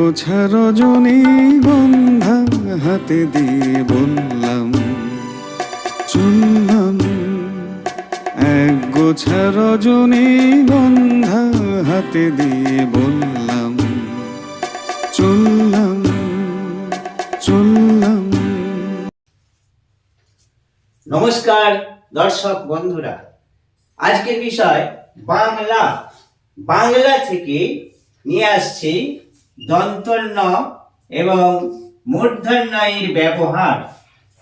গোছা রজনী গন্ধা হাতে দিয়ে বললাম চললাম এক গোছা রজনী গন্ধা হাতে দিয়ে বললাম চললাম চললাম নমস্কার দর্শক বন্ধুরা, আজকের বিষয় বাংলা বাংলা থেকে নিয়ে আসছি দন্তন্য এবং মূর্ধন্য এর ব্যবহার।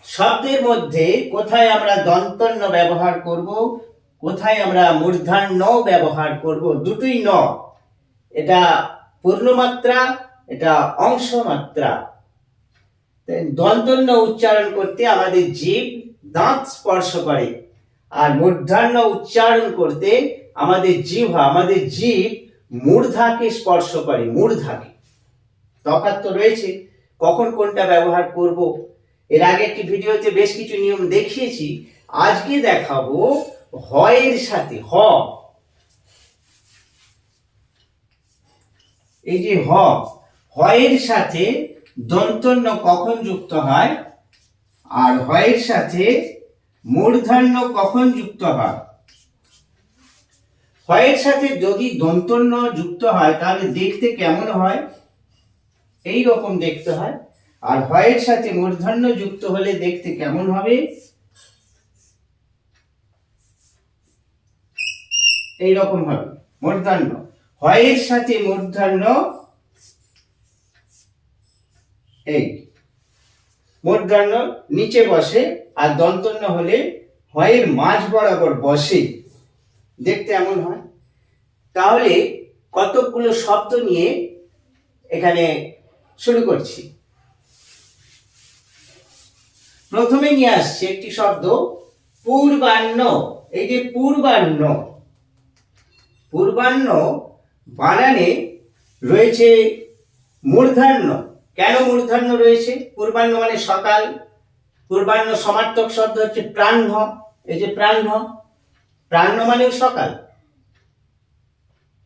শব্দের মধ্যে কোথায় আমরা দন্তন্য ব্যবহার করব, কোথায় আমরা মূর্ধন্য ব্যবহার করব, দুটোই ন। এটা পূর্ণমাত্রা, এটা অংশমাত্রা। দন্তন্য উচ্চারণ করতে আমাদের জীব দাঁত স্পর্শ করে, আর মূর্ধন্য উচ্চারণ করতে আমাদের জিহ্বা, আমাদের জীব মূর্ধাকে স্পর্শ করে, মূর্ধাকে। তফাৎ তো রয়েছে। কখন কোনটা ব্যবহার করব? এর আগে একটি ভিডিওতে বেশ কিছু নিয়ম দেখিয়েছি। আজকে দেখাবো হয়ের সাথে, হ। এই যে হ, হয়ের সাথে দন্তন্য কখন যুক্ত হয়? আর হয়ের সাথে মূর্ধন্য কখন যুক্ত হয়? হয়ের সাথে যদি দন্তন্য যুক্ত হয়, তাহলে দেখতে কেমন হয়? এই রকম দেখতে হয়। আর হয়ের সাথে মূর্ধন্য যুক্ত হলে দেখতে কেমন হবে? এই রকম হবে। মূর্ধন্য। হয়ের সাথে মূর্ধন্য এই। মূর্ধন্য নিচে বসে আর দন্তন্য হলে হয়ের মাঝ বরাবর বসে। দেখতে এমন হয়। তাহলে কতকগুলো শব্দ নিয়ে এখানে শুরু করছি। প্রথমে নিয়ে আসছে একটি শব্দ, পূর্বাহ্ন। এই যে পূর্বাহ্ন পূর্বাহ্ন বানানে রয়েছে মূর্ধান্য কেন মূর্ধান্য রয়েছে? পূর্বাহ্ন মানে সকাল, পূর্বাহ্ন সমার্থক শব্দ হচ্ছে প্রাহ্ন। এই যে প্রাহ্ন প্রাহ্ন মানেও সকাল।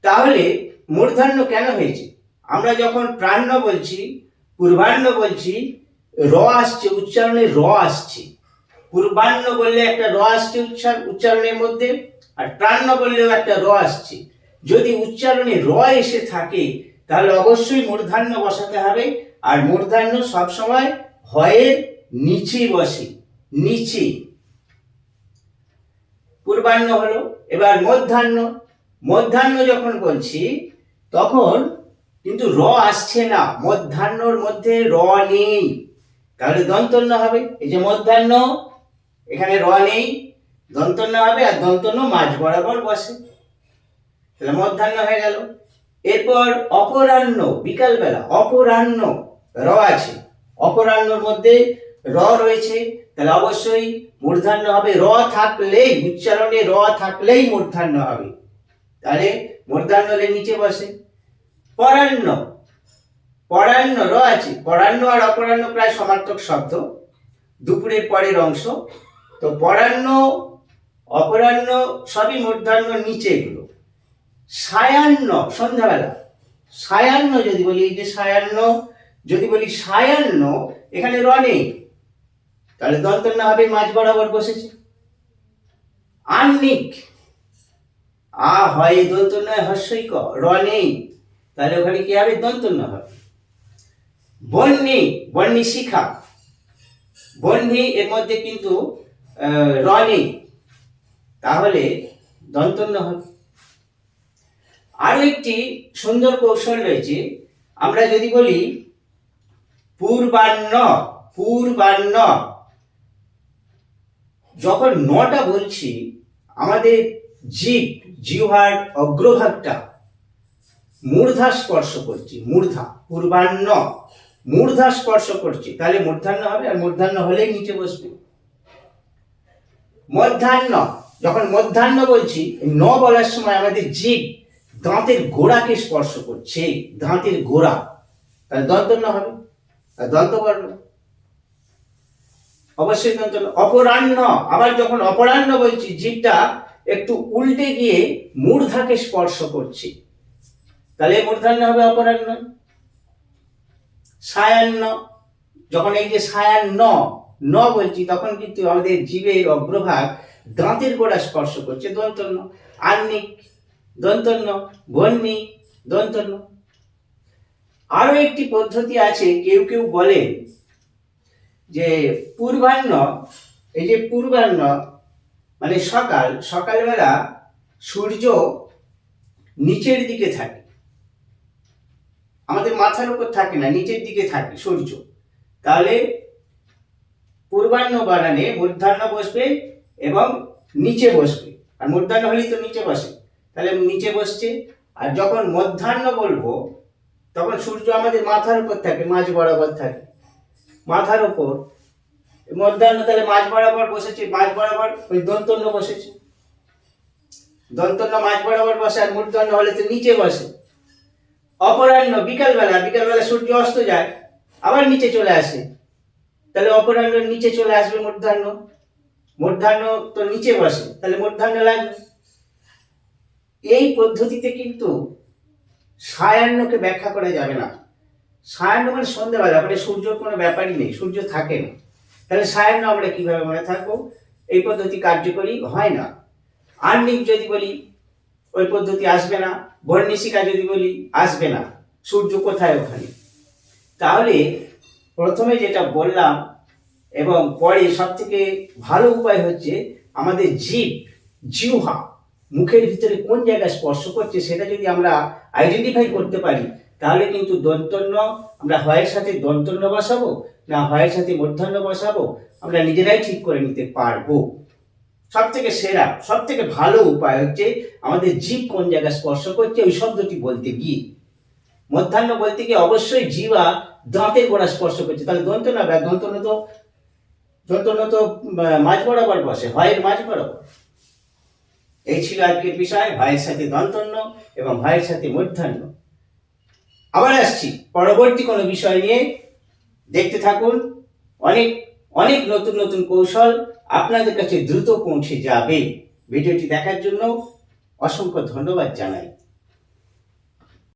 তাহলে মূর্ধান্য কেন হয়েছে? আমরা যখন প্রাহ্ন বলছি পূর্বাহ্ন বলছি, র আসছে, উচ্চারণে র আসছে। পূর্বাহ্ন বললে একটা র আসছে উচ্চার উচ্চারণের মধ্যে, আর প্রাহ্ন বললেও একটা র আসছে। যদি উচ্চারণে র এসে থাকে, তাহলে অবশ্যই মূর্ধান্য বসাতে হবে, আর মূর্ধান্য সবসময় হয়ের নিচে বসে, নিচে। পূর্বাহ্ন হলো, এবার মধ্যাহ্ন। মধ্যাহ্ন যখন বলছি, তখন কিন্তু র আসছে না, মধ্যাহ্নর মধ্যে র নেই। তাহলে দন্তন্য হবে? এই যে মধ্যাহ্ন, এখানে র নেই, দন্তন্য হবে আর দন্তন্য মাঝ বরাবর বসে। তাহলে মধ্যাহ্ন হয়ে গেল। এরপর অপরাহ্ন, বিকালবেলা অপরাহ্ন, র আছে। অপরাহ্নর মধ্যে র রয়েছে, তাহলে অবশ্যই মূর্ধান্য হবে। র থাকলেই, উচ্চারণে র থাকলেই মূর্ধান্য হবে। তাহলে মূর্ধান্য নিচে বসে। পরাহ্ন পরাহ্ন র আছে। পরাহ্ন আর অপরাহ্ন প্রায় সমার্থক শব্দ। দুপুরের পরের অংশ। তো পরাহ্ন অপরাহ্ন সবই মূর্ধান্য নিচে এগুলো। সায়াহ্ন সন্ধ্যাবেলা। সায়ান্ন যদি বলি, এই যে সায়ান্ন, যদি বলি সায়ান্ন, এখানে র নেই। তাহলে দন্তন্য হবে, মাঝ বরাবর বসেছে। আন্নিক আ হয় দন্তন্য হস্যই ক র নেই। তাহলে ওখানে কি হবে দন্তন্য হবে বন্যি বন্যি শিখা। বন্যি এর মধ্যে কিন্তু র নেই তাহলে দন্তন্য হবে আরও একটি সুন্দর কৌশল রয়েছে। আমরা যদি বলি, পূর্বাহ্ন পূর্বাহ্ন। যখন নটা বলছি, আমাদের জীব জিহ্বার অগ্রভাগটা মূর্ধা স্পর্শ করছি, মূর্ধা, পূর্বাহ্ন। মূর্ধা স্পর্শ করছি, তাহলে মূর্ধান্য হবে আর মূর্ধান্য হলেই নিচে বসবে। মধ্যাহ্ন, যখন মধ্যাহ্ন বলছি, ন বলার সময় আমাদের জীব দাঁতের গোড়াকে স্পর্শ করছে, দাঁতের গোড়া। তাহলে দন্তন্য হবে, আর দন্ত বর্ণ অবশ্যই দন্তন্য। অপরাহ্ন, আবার যখন অপরাহ্ন বলছি জীবটা একটু উল্টে গিয়ে মূর্ধাকে স্পর্শ করছে। তাহলে মূর্ধান্য হবে অপরাহ্ন। সায়ান্ন। যখন এই যে সায়ান্ন, ন বলছি, তখন কিন্তু আমাদের জীবের অগ্রভাগ দাঁতের গোড়া স্পর্শ করছে দন্তন্য আন্নিক দন্তন্য বন্যি দন্তন্য আরও একটি পদ্ধতি আছে, কেউ কেউ বলে যে পূর্বাহ্ন, এই যে পূর্বাহ্ন মানে সকাল, সকালবেলা সূর্য নিচের দিকে থাকে। আমাদের মাথার উপর থাকে না, নিচের দিকে থাকে সূর্য। তাহলে পূর্বাহ্ন বানানে মূর্ধান্য বসবে এবং নিচে বসবে। আর মূর্ধান্য হলেই তো নিচে বসে। তাহলে নিচে বসছে। আর যখন মধ্যাহ্ন বলব, তখন সূর্য আমাদের মাথার উপর থাকে, মাঝ বরাবর থাকে। মাথার উপর। মধ্যাহ্ন তাহলে মাঝ বরাবর বসেছে, মাঝ বরাবর ওই দন্তন্য বসেছে। দন্তন্য মাঝ বরাবর বসে আর মূর্ধন্য হলে তো নিচে বসে। অপরাহ্ন, বিকালবেলা বিকালবেলা সূর্য অস্ত যায়, আবার নিচে চলে আসে। তাহলে অপরাহ্ন নিচে চলে আসবে মূর্ধান্য মূর্ধান্য তো নিচে বসে, তাহলে মূর্ধান্য লাগবে। এই পদ্ধতিতে কিন্তু সায়ান্নকে ব্যাখ্যা করা যাবে না। সায়ান্ন মানে সন্ধ্যেবেলা মানে সূর্যর কোনো ব্যাপারই নেই, সূর্য থাকে না। তাহলে সায়ান্ন আমরা কীভাবে মনে থাকব? এই পদ্ধতি কার্যকরী হয় না। আর্নিক যদি বলি ওই পদ্ধতি আসবে না। বর্ণিশিকা যদি বলি, আসবে না। সূর্য কোথায় ওখানে? তাহলে প্রথমে যেটা বললাম, এবং পরে সব থেকে ভালো উপায় হচ্ছে আমাদের জীব, জিহ্বা, মুখের ভিতরে কোন জায়গায় স্পর্শ করছে সেটা যদি আমরা আইডেন্টিফাই করতে পারি, তাহলে কিন্তু দন্তন্য, আমরা হয়ের সাথে দন্তন্য বসাবো না হয়ের সাথে মধ্যাহ্ন বসাবো, আমরা নিজেরাই ঠিক করে নিতে পারব। সব থেকে সেরা সব থেকে ভালো উপায় হচ্ছে আমাদের জীব কোন জায়গায় স্পর্শ করছে, ওই শব্দটি বলতে গিয়ে। মধ্যাহ্ন বলতে গিয়ে অবশ্যই জীবা দাঁতের গোড়া স্পর্শ করছে। তাহলে দন্ত না দন্তন্য তো দন্তন্য তো মাঝ বরাবর বসে হয়ের মাঝ বরাবর। এই ছিল আজকের বিষয় ভয়ের সাথে দন্তন্য এবং ভয়ের সাথে মধ্যাহ্ন। আবার আসছি, পরবর্তী কোনো বিষয় নিয়ে। দেখতে থাকুন, অনেক অনেক নতুন নতুন কৌশল আপনাদের কাছে দ্রুত পৌঁছে যাবে। ভিডিওটি দেখার জন্য অসংখ্য ধন্যবাদ জানাই।